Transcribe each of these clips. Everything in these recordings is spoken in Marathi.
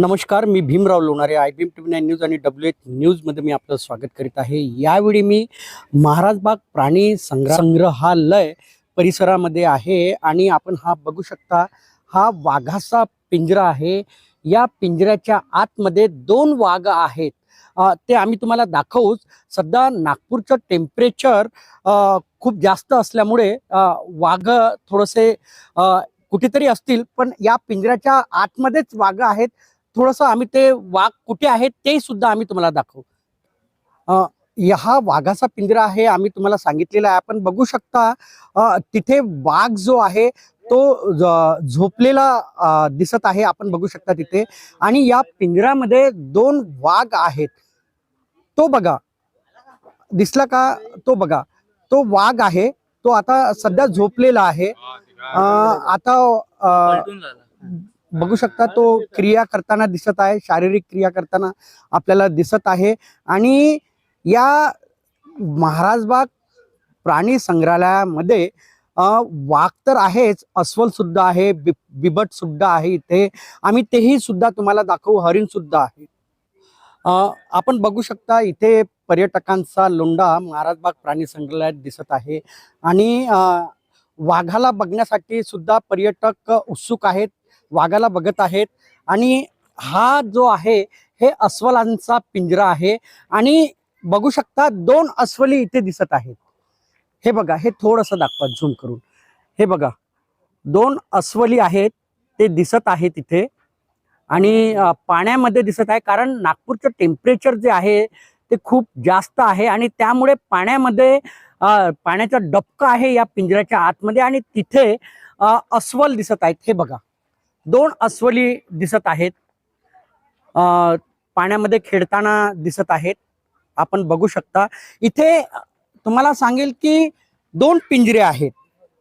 नमस्कार मी Bhimrao Lonare I B M T nine news आणि डब्ल्यू एच न्यूजमध्ये मी आपलं स्वागत करीत आहे. यावेळी मी महाराजबाग प्राणी संग्रह संग्रहालय परिसरामध्ये आहे आणि आपण हा बघू शकता हा वाघाचा पिंजरा आहे. या पिंजऱ्याच्या आतमध्ये दोन वाघ आहेत. ते आम्ही तुम्हाला दाखवूच सध्या नागपूरचं टेम्परेचर खूप जास्त असल्यामुळे वाघ थोडंसे कुठेतरी असतील पण या पिंजऱ्याच्या आतमध्येच वाघ आहेत. थोडंसं आम्ही ते वाघ कुठे आहेत ते सुद्धा आम्ही तुम्हाला दाखवू. हा वाघाचा पिंजरा आहे आम्ही तुम्हाला सांगितलेला आहे. आपण बघू शकता तिथे वाघ जो आहे तो झोपलेला दिसत आहे. आपण बघू शकता तिथे. आणि या पिंजऱ्यामध्ये दोन वाघ आहेत. तो बघा. दिसला का? तो बघा. तो वाघ आहे. तो आता सध्या झोपलेला आहे. आता बघू शकता तो क्रिया करताना दिसत आहे शारीरिक क्रिया करताना आपल्याला दिसत आहे. आणि या महाराजबाग प्राणी संग्रहालयामध्ये वाघ तर आहेच अस्वल सुद्धा आहे बि बिबट सुद्धा आहे इथे. आम्ही तेही सुद्धा तुम्हाला दाखवू हरिण सुद्धा आहे. आपण बघू शकता इथे पर्यटकांचा लोंढा महाराजबाग प्राणी संग्रहालयात दिसत आहे. आणि वाघाला बघण्यासाठी सुद्धा पर्यटक उत्सुक आहेत. वाघाला बघत आहेत. आणि हा जो आहे हे अस्वलांचा पिंजरा आहे. आणि बघू शकता दोन अस्वली इथे दिसत आहेत. हे बघा हे थोडंसं दाखवा झूम करून. हे बघा दोन अस्वली आहेत ते दिसत आहेत इथे. आणि पाण्यामध्ये दिसत आहे कारण नागपूरचं टेम्परेचर जे आहे ते खूप जास्त आहे. आणि त्यामुळे पाण्यामध्ये पाण्याचा डबका आहे या पिंजऱ्याच्या आतमध्ये. आणि तिथे अस्वल दिसत आहेत. हे बघा दोन अस्वली दिसत आहेत. पाण्यामध्ये खेळताना दिसत आहेत. आपण बघू शकता. इथे तुम्हाला सांगेल की दोन पिंजरे आहेत.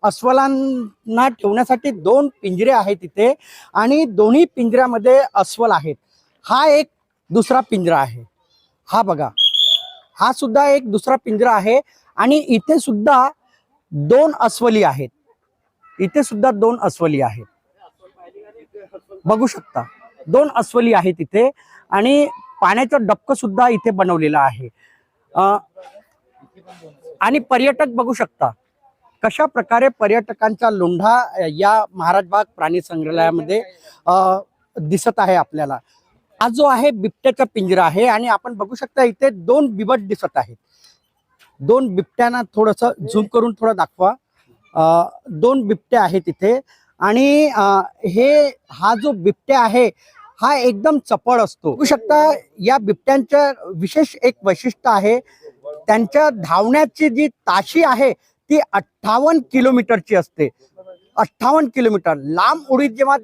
अस्वलांना ठेवण्यासाठी दोन पिंजरे आहेत इथे आणि दोन्ही पिंजऱ्यामध्ये अस्वल आहेत. हा एक दुसरा पिंजरा आहे. हा बघा. हा सुद्धा एक दुसरा पिंजरा आहे आणि इथे सुद्धा दोन अस्वली आहेत. इथे सुद्धा दोन अस्वली आहेत. बघू शकता. दोन अस्वली आहेत इथे आणि पाण्याचं डबकं सुद्धा इथे बनवलेलं आहे. आणि पर्यटक बघू शकता. कशा प्रकारे पर्यटकांचा लोंढा या महाराजबाग प्राणी संग्रहालयामध्ये दिसत आहे आपल्याला. हा जो आहे बिबट्याचा पिंजरा आहे आणि आपण बघू शकता इथे दोन बिबट दिसत आहेत. दोन बिबट्यांना थोडस झूम करून थोडं दाखवा. दोन बिबट्या आहेत इथे. आणि हे हा जो बिबट्या आहे हा एकदम चपळ असतो. बघू शकता या बिबट्यांचं विशेष एक वैशिष्ट्य आहे त्यांच्या धावण्याची जी ताशी आहे ती अठ्ठावन्न किलोमीटरची असते. अठ्ठावन्न किलोमीटर. लांब उडीत जेव्हा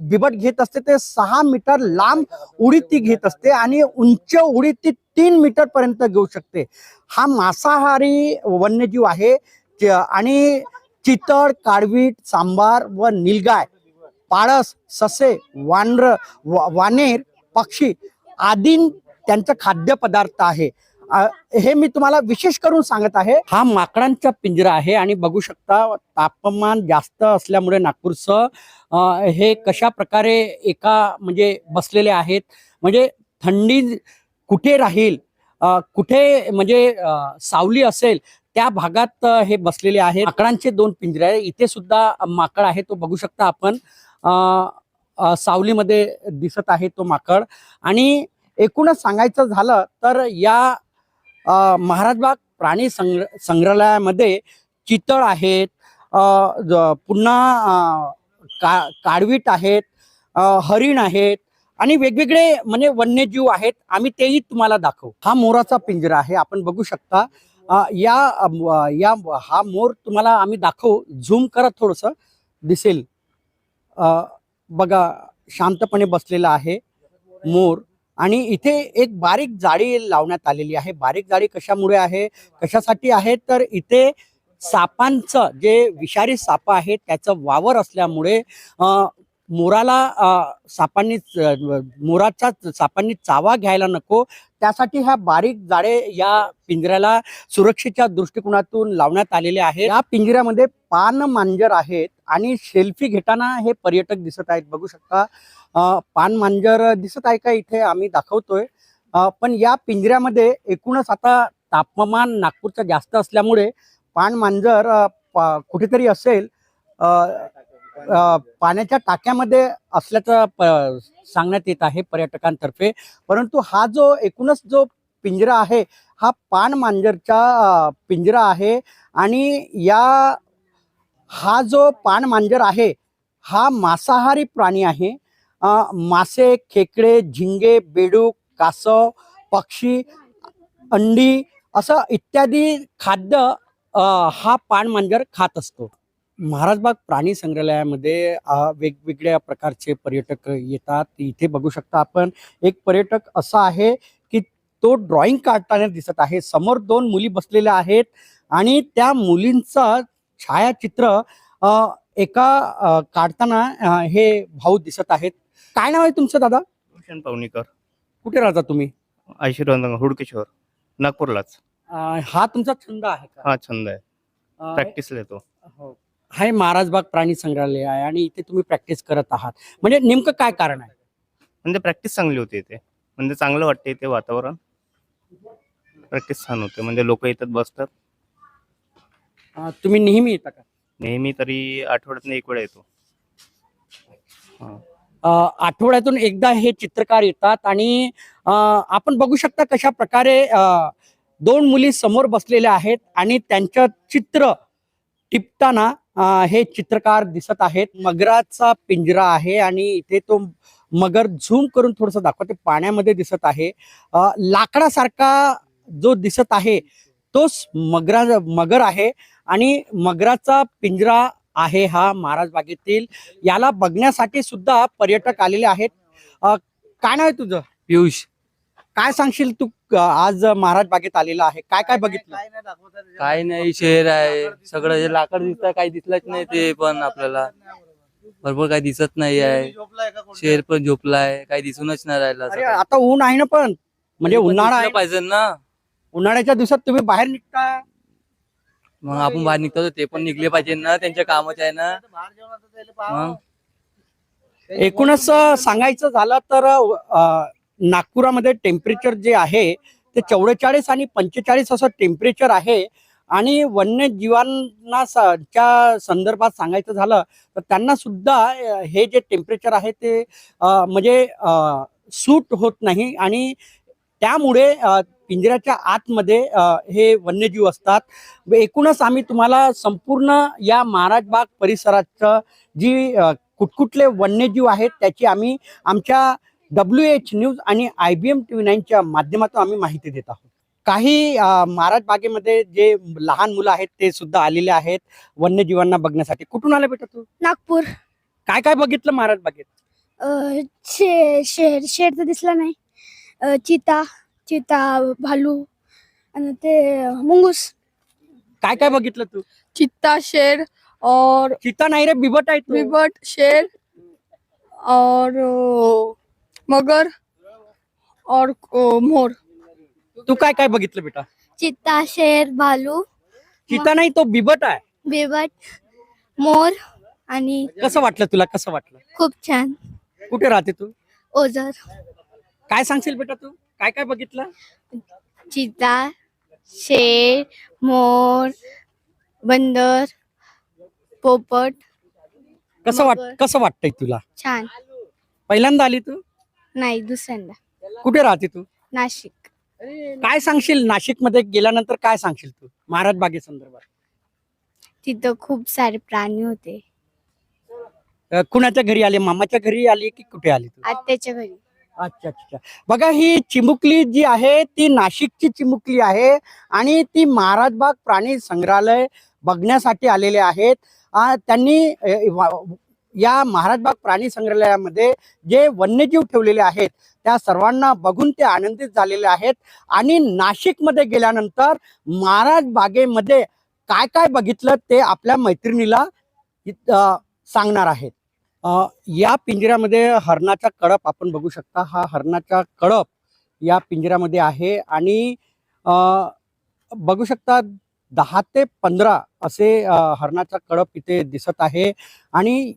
बिबट घेत असते ते सहा मीटर लांब उडीत ती घेत असते आणि उंच उडीत ती तीन मीटर पर्यंत घेऊ शकते. हा मांसाहारी वन्यजीव आहे आणि चितळ काळवीट सांबार व निलगाय पाळस ससे वानर वानेर पक्षी आदी त्यांचं खाद्यपदार्थ आहे. हे मी तुम्हाला विशेष करून सांगत आहे. हा माकडांचा पिंजरा आहे आणि बघू शकता तापमान जास्त असल्यामुळे नागपूरचं हे कशा प्रकारे एका म्हणजे बसलेले आहेत. म्हणजे थंडी कुठे राहील? कुठे म्हणजे सावली असेल? त्या भागात हे बसलेले आहेत. माकडांचे दोन पिंजरे आहे इथे सुद्धा माकड आहे तो बघू शकता आपण. सावलीमध्ये दिसत आहे तो माकड. आणि एकूणच सांगायचं झालं तर या महाराजबाग प्राणी संग्र संग्रहालयामध्ये चितळ आहेत. पुन्हा का काळवीट आहेत हरिण आहेत आणि वेगवेगळे म्हणजे वन्यजीव आहेत. आम्ही तेही तुम्हाला दाखवू. हा मोराचा पिंजरा आहे. आपण बघू शकता. या या हा मोर तुम्हाला आम्ही दाखवू. झूम करा थोडस. दिसेल. बघा शांतपणे बसलेला आहे मोर. आणि इथे एक बारीक जाळी लावण्यात आलेली आहे. बारीक जाळी कशामुळे आहे? कशासाठी आहे? तर इथे सापांचं जे विषारी साप आहे त्याचं वावर असल्यामुळे मोराला सापांनी मोराचा मोराच्या सापांनी चावा घ्यायला नको. त्यासाठी ह्या बारीक जाळे या पिंजऱ्याला सुरक्षेच्या दृष्टिकोनातून लावण्यात आलेले आहे या पिंजऱ्यामध्ये पान मांजर आहेत आणि सेल्फी घेताना हे पर्यटक दिसत आहेत. बघू शकता पान मांजर दिसत आहे का इथे आम्ही दाखवतोय. पण या पिंजऱ्यामध्ये एकूणच आता तापमान नागपूरचं जास्त असल्यामुळे पान मांजर कुठेतरी असेल. पाण्याच्या टाक्यामध्ये असल्याचं प- सांगण्यात येत आहे पर्यटकांतर्फे. परंतु हा जो एकूणच जो पिंजरा आहे हा पान मांजरचा पिंजरा आहे आणि या हा जो पान मांजर आहे हा मांसाहारी प्राणी आहे. मासे खेकडे झिंगे बेडूक कासव पक्षी अंडी असं इत्यादी खाद्य हा पान मांजर खात असतो. महाराजबाग प्राणी संग्रहालयामध्ये वेगवेगळ्या प्रकारचे पर्यटक येतात. इथे बघू शकता आपण एक पर्यटक असा आहे की तो ड्रॉइंग काढताना दिसत आहे. समोर दोन मुली भसलेल्या आहेत आणि त्या मुलींचं छायाचित्र एका काढताना हे भाऊ दिसत आहेत. काय नाव आहे तुमचं दादा? भूषण पावणीकर. कुठे राहता तुम्ही? आशीर्वाद हुडकेश्वर नागपूरलाच. हा तुमचा छंद आहे का? हा छंद आहे. अ, प्रॅक्टिसला येतो. हो. हा महाराजबाग प्राणी संग्रहालय आहे आणि इथे तुम्ही प्रॅक्टिस करत आहात. म्हणजे नेमकं काय कारण आहे? म्हणजे प्रॅक्टिस चांगली होती इथे. म्हणजे चांगलं वाटते इथे वातावरण. प्रॅक्टिस छान होते. म्हणजे लोक येतात बसतात अ, तुम्ही नेहमी येता का? नेहमी तरी आठवड्यातनं एक वेळा येतो. हा. अ, आठवड्यातून एकदा हे चित्रकार येतात आणि अ, आपण बघू शकता कशा प्रकारे अ, दोन मुली समोर बसलेल्या आहेत आणि त्यांचं चित्र टिपताना हे चित्रकार दिसत आहेत. मगराचा पिंजरा आहे आणि इथे तो मगर झूम करून थोडस दाखवते. पाण्यामध्ये दिसत आहे. लाकडासारखा जो दिसत आहे तोच मगरा मगर आहे आणि मगराचा पिंजरा आहे हा महाराज बागेतील. याला बघण्यासाठी सुद्धा पर्यटक आलेले आहेत. काय नाव आहे तुझं? पियुष. काय सांगशील तू? आज महाराज बागेत आलेला आहे. काय काय बघितलं? काय नाही शहर आहे. सगळं हे लाकड दिसत काही दिसलंच नाही ते पण आपल्याला. बरोबर काही दिसत नाही आहे. शहर पण झोपलाय. काही दिसूनच नाही राहिलं अरे आता ऊन आहे ना पण. म्हणजे उन्हाळा आहे पाहिजे ना. उन्हाळ्याच्या दिवसात तुम्ही बाहेर निघता. मग आपण बाहेर निघतो तर ते पण निघले पाहिजे ना. त्यांच्या कामच आहे ना. मग? एकूणच अ, सांगायचं झालं तर अ, नागपुरामध्ये टेम्परेचर जे आहे ते चौवेचाळीस आणि पंचेचाळीस असं टेम्परेचर आहे. आणि वन्यजीवांना स- च्या संदर्भात सांगायचं झालं तर त्यांना सुद्धा हे जे टेम्परेचर आहे ते म्हणजे सूट होत नाही. आणि त्यामुळे पिंजऱ्याच्या आतमध्ये हे वन्यजीव असतात. एकूणच आम्ही तुम्हाला संपूर्ण या महाराजबाग परिसराचं जी कुठकुठले वन्यजीव आहेत त्याची आम्ही आमच्या डब्ल्यू एच न्यूज आणि I B M T V नाईनच्या माध्यमातून आम्ही माहिती देत आहोत. काही महाराज बागेमध्ये जे लहान मुलं आहेत ते सुद्धा आलेले आहेत वन्यजीवांना बघण्यासाठी. कुठून आले बेटा तू? नागपूर. काय काय बघितलं महाराज बागेत? अ, शे शेर शेर तर दिसला नाही. अ, चिता चिता भालू आणि ते मुंगूस. काय काय बघितलं तू? चित्ता शेर और चिता नाही रे बिबट आहे तू. विबट शेर और अ, मगर और अ, मोर. तू काय काय बघितलं बेटा? चित्ता शेर भालू. चिता नाही तो बिबट आहे. बेबट मोर आणि कसं वाटलं तुला कसं वाटलं? खूप छान. कुठे राहते तू? ओझर. काय सांगशील बेटा तू? काय काय बघितलं? चिता शेर मोर बंदर पोपट. कसं वाट मगर. कसं वाटतंय तुला? छान. पहिल्यांदा आली तू? नाही दुसऱ्यांदा. कुठे राहते तू? नाशिक. काय सांगशील? नाशिकमध्ये गेल्यानंतर काय सांगशील तू? महाराज बागे संदर्भात. तिथं खूप सारे प्राणी होते. अ, कुणाच्या घरी आले? मामाच्या घरी आली की कुठे आली तू? आत्याच्या घरी. अच्छा अच्छा. बघा ही चिमुकली जी आहे ती नाशिकची चिमुकली आहे आणि ती महाराजबाग प्राणी संग्रहालय बघण्यासाठी आलेले आहेत. आ, त्यांनी अ, वा- या महाराजबाग प्राणी संग्रहालयामध्ये जे वन्यजीव ठेवलेले आहेत त्या सर्वांना बघून ते आनंदित झालेले आहेत. आणि नाशिकमध्ये गेल्यानंतर महाराज बागेमध्ये काय काय बघितलं ते आपल्या मैत्रिणीला सांगणार आहेत. या पिंजऱ्यामध्ये हरणाचा कळप आपण बघू शकता. हा हरणाचा कळप या पिंजऱ्यामध्ये आहे. आणि बघू शकता दहा ते पंधरा असे हरणाचा कळप इथे दिसत आहे. आणि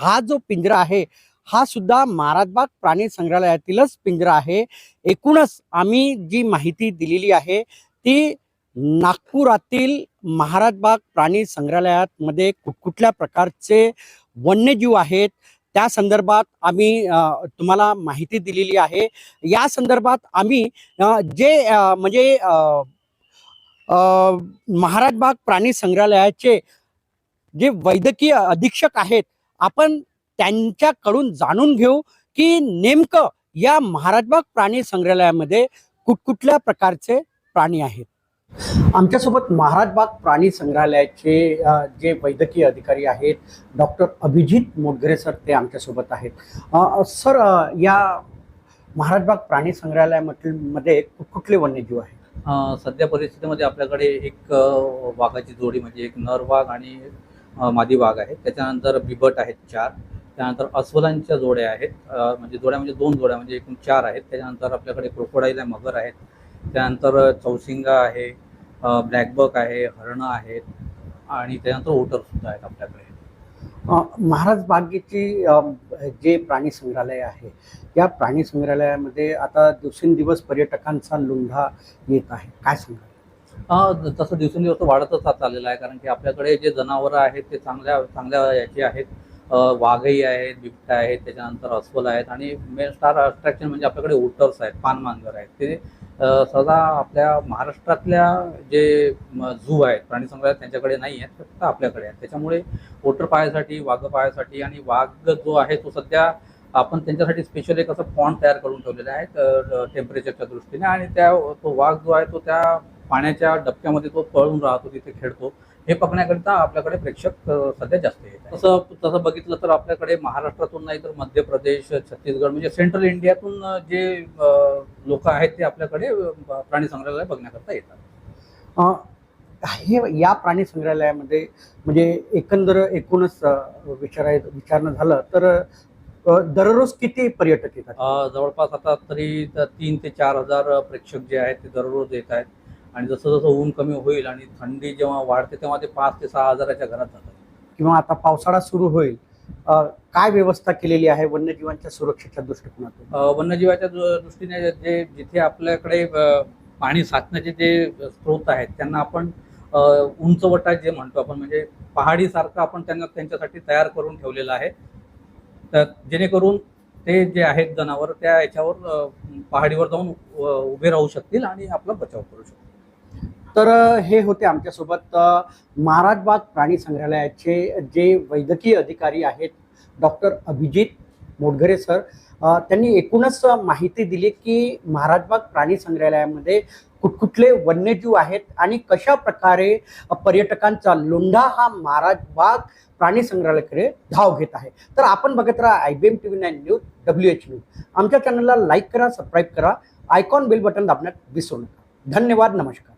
हा जो पिंजरा आहे हा सुद्धा महाराजबाग प्राणी संग्रहालयातीलच पिंजरा आहे. एकूणच आम्ही जी माहिती दिलेली आहे ती नागपुरातील महाराजबाग प्राणी संग्रहालयात मध्ये कुठकुठल्या प्रकारचे वन्यजीव आहेत त्या संदर्भात आम्ही तुम्हाला माहिती दिलेली आहे. या संदर्भात आम्ही जे म्हणजे महाराज बाग महाराजबाग प्राणी संग्रहालयाचे जे वैद्यकीय अधीक्षक आहेत आपण त्यांच्याकडून जाणून घेऊ की नेमकं या महाराजबाग प्राणी संग्रहालयामध्ये कुठकुठल्या प्रकारचे प्राणी आहेत? आमच्यासोबत महाराजबाग प्राणी संग्रहालयाचे जे वैद्यकीय अधिकारी आहेत डॉक्टर अभिजित मोटघरे सर ते आमच्यासोबत आहेत. सर या महाराजबाग प्राणी संग्रहालयामध्ये मध्ये कुठकुठले वन्यजीव आहेत? सध्या परिस्थितीमध्ये आपल्याकडे एक वाघाची जोडी म्हणजे एक नर वाघ आणि मादी वाघ आहे. त्याच्यानंतर बिबट आहेत चार. त्यानंतर अस्वलांच्या जोड्या आहेत. म्हणजे जोड्या म्हणजे दोन जोड्या म्हणजे एकूण चार आहेत. त्याच्यानंतर आपल्याकडे क्रोकोडाईल आहे मगर आहेत. त्यानंतर चौसिंगा आहे ब्लॅकबक आहे हरणं आहेत आणि त्यानंतर ओटरसुद्धा आहेत आपल्याकडे. महाराज बागेची जे प्राणी संग्रहालय आहे या प्राणी संग्रहालयामध्ये आता दिवसेंदिवस पर्यटकांचा लुंढा येत आहे. काय सांगा तसं दिवसेंदिवस वाढतच चाल- चाललेला आहे कारण की आपल्याकडे जे जनावरं आहेत ते चांगल्या चांगल्या याचे आहेत. वाघही आहेत बिबट्या आहेत त्याच्यानंतर अस्वल आहेत आणि मेन स्टार अट्रॅक्शन म्हणजे आपल्याकडे ओटर्स आहेत पानमांजर आहेत. ते सदा आपल्या महाराष्ट्रातल्या जे झू आहेत प्राणीसंग्रहालय त्यांच्याकडे नाही आहेत फक्त आपल्याकडे आहेत. त्याच्यामुळे ओटर पाहायसाठी वाघ पाहायसाठी आणि वाघ जो आहे तो सध्या आपण त्यांच्यासाठी स्पेशल एक असं पॉन्ड तयार करून ठेवलेलं आहे टेम्परेचरच्या दृष्टीने. आणि त्या तो वाघ जो आहे तो त्या पाण्याच्या डबक्यामध्ये तो पळून राहतो तिथे खेळतो. हे बघण्याकरिता आपल्याकडे प्रेक्षक सध्या जास्त येत आहेत. तसं तसं बघितलं तर आपल्याकडे महाराष्ट्रातून नाही तर मध्य प्रदेश छत्तीसगड म्हणजे सेंट्रल इंडियातून जे लोक आहेत ते आपल्याकडे प्राणी संग्रहालय बघण्याकरता येतात. अ, हे या प्राणी संग्रहालयामध्ये म्हणजे एकंदर एकूणच विचाराय विचारणं झालं तर दररोज किती पर्यटक येतात? जवळपास आता तरी तीन ते चार हजार प्रेक्षक जे आहेत ते दररोज येत आहेत. आणि जसं जसं ऊन कमी होईल आणि थंडी जेव्हा वाढते तेव्हा ते पाच ते सहा हजाराच्या घरात जातात. किंवा आता पावसाळा सुरू होईल काय व्यवस्था केलेली आहे वन्यजीवांच्या सुरक्षेच्या दृष्टिकोनातून? वन्यजीवाच्या दृष्टीने जे जिथे आपल्याकडे पाणी साचण्याचे जे स्रोत आहेत त्यांना आपण उंचवटा जे म्हणतो आपण म्हणजे पहाडीसारखं आपण त्यांना त्यांच्यासाठी तयार करून ठेवलेलं आहे. तर जेणेकरून ते जे आहेत जनावर त्या याच्यावर पहाडीवर जाऊन उभे राहू शकतील आणि आपला बचाव करू शकतील. तर हे होते आमच्यासोबत महाराजबाग प्राणी संग्रहालयाचे जे वैद्यकीय अधिकारी आहेत डॉक्टर अभिजित मोटघरे सर. त्यांनी एकूणच माहिती दिली की महाराजबाग प्राणी संग्रहालयामध्ये कुठकुठले वन्यजीव आहेत आणि कशा प्रकारे पर्यटकांचा लोंढा हा महाराजबाग प्राणी संग्रहालयाकडे धाव घेत आहे. तर आपण बघत राहा I B M T V nine news W H news. आमच्या चॅनलला लाईक करा सबस्क्राईब करा आयकॉन बेल बटन दाबण्यात विसरू नका. धन्यवाद नमस्कार.